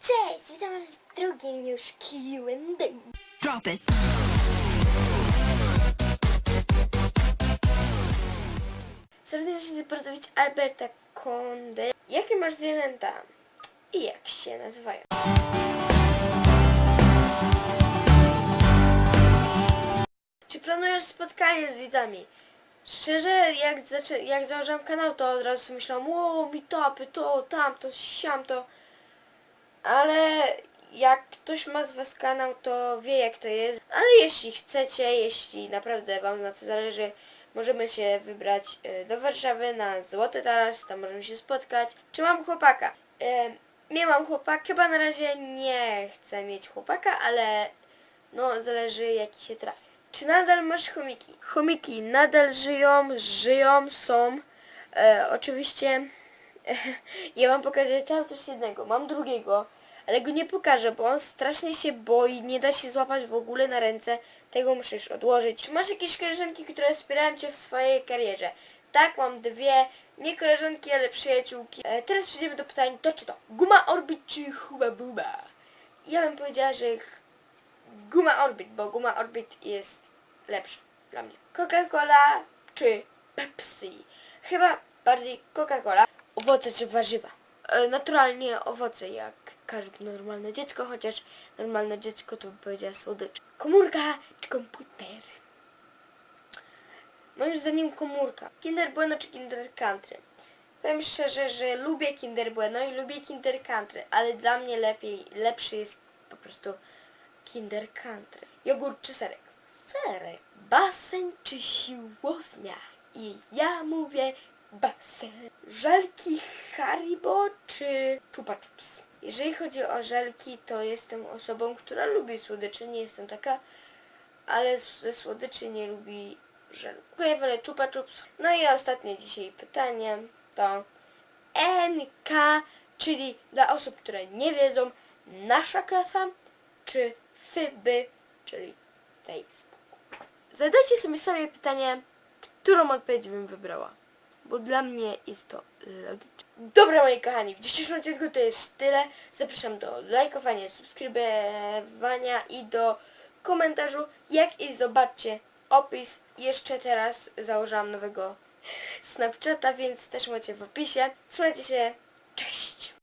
Cześć, witam was w drugim już Q&A. Drop it. Serdecznie chcę pozdrowić Alberta Konde. Jakie masz zwierzęta? I jak się nazywają? Czy planujesz spotkanie z widzami? Szczerze, jak, zaczę, jak założyłam kanał, to od razu sobie myślałam, o, meetupy, to, tamto, siamto. Ale jak ktoś ma z Was kanał, to wie jak to jest. Ale jeśli chcecie, jeśli naprawdę Wam na to zależy, możemy się wybrać e, do Warszawy na Złoty Taras, tam możemy się spotkać. Czy mam chłopaka? E, nie mam chłopaka, chyba na razie nie chcę mieć chłopaka, ale no zależy jaki się trafi. Czy nadal masz chomiki? Chomiki nadal żyją, żyją, są. E, oczywiście ja wam pokażę chciałam coś jednego. Mam drugiego, ale go nie pokażę, bo on strasznie się boi, nie da się złapać w ogóle na ręce. Tego już odłożyć. Czy masz jakieś koleżanki, które wspierają cię w swojej karierze? Tak, mam dwie. Nie koleżanki, ale przyjaciółki. E, teraz przejdziemy do pytań to czy to. Guma Orbit czy Huba Buba? Ja bym powiedziała, że ch- Guma Orbit, bo Guma Orbit jest lepsza dla mnie. Coca-Cola czy Pepsi? Chyba bardziej Coca-Cola. Owoce czy warzywa? E, naturalnie owoce, jak każde normalne dziecko, chociaż normalne dziecko to by powiedziała słodycz. Komórka czy komputer? Moim zdaniem komórka. Kinder Bueno czy Kinder Country? Powiem szczerze, że lubię Kinder Bueno i lubię Kinder Country, ale dla mnie lepiej, lepszy jest po prostu Kinder Country. Jogurt czy serek? Serek. Basen czy siłownia? I ja mówię basen. Żelki Haribo czy Chupa Chups? Jeżeli chodzi o żelki, to jestem osobą, która lubi słodycze. Nie jestem taka, ale ze słodyczy nie lubi żelu. Ja wolę Chupa Chups. No i ostatnie dzisiaj pytanie to NK, czyli dla osób, które nie wiedzą, nasza klasa, czy FYBY, czyli Facebook. Zadajcie sobie same pytanie, którą odpowiedź bym wybrała, bo dla mnie jest to logiczne. Dobra moi kochani, w dzisiejszym odcinku to jest tyle. Zapraszam do lajkowania, subskrybowania i do komentarzu, jak i zobaczcie opis. Jeszcze teraz założyłam nowego Snapchata, więc też macie w opisie. Trzymajcie się, cześć!